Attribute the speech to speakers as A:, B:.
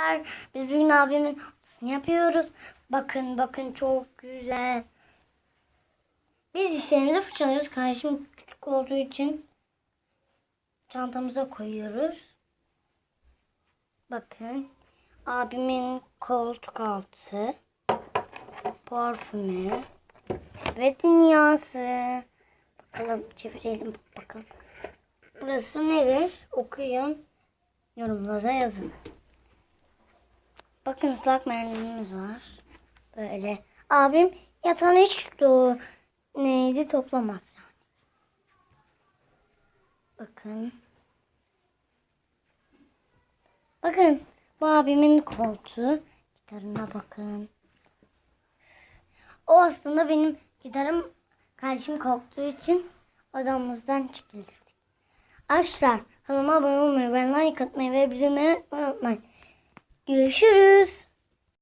A: Arkadaşlar biz bugün abimin odasını yapıyoruz. Bakın bakın çok güzel. Biz dişlerimizi fırçalıyoruz. Kardeşim küçük olduğu için çantamıza koyuyoruz. Bakın abimin koltuk altı, parfümü ve dünyası. Bakalım çevirelim bakalım. Burası nedir? Okuyun. Yorumlara yazın. Bakın ıslak mendilimiz var. Böyle. Abim yatağını hiç do neydi toplamaz yani. Bakın. Bakın bu abimin koltuğu. Gitarına bakın. O aslında benim gitarım kardeşim korktuğu için odamızdan çekildik. Arkadaşlar kanalıma abone olmayı, ben like atmayı ve bildirimleri unutmayın. Görüşürüz.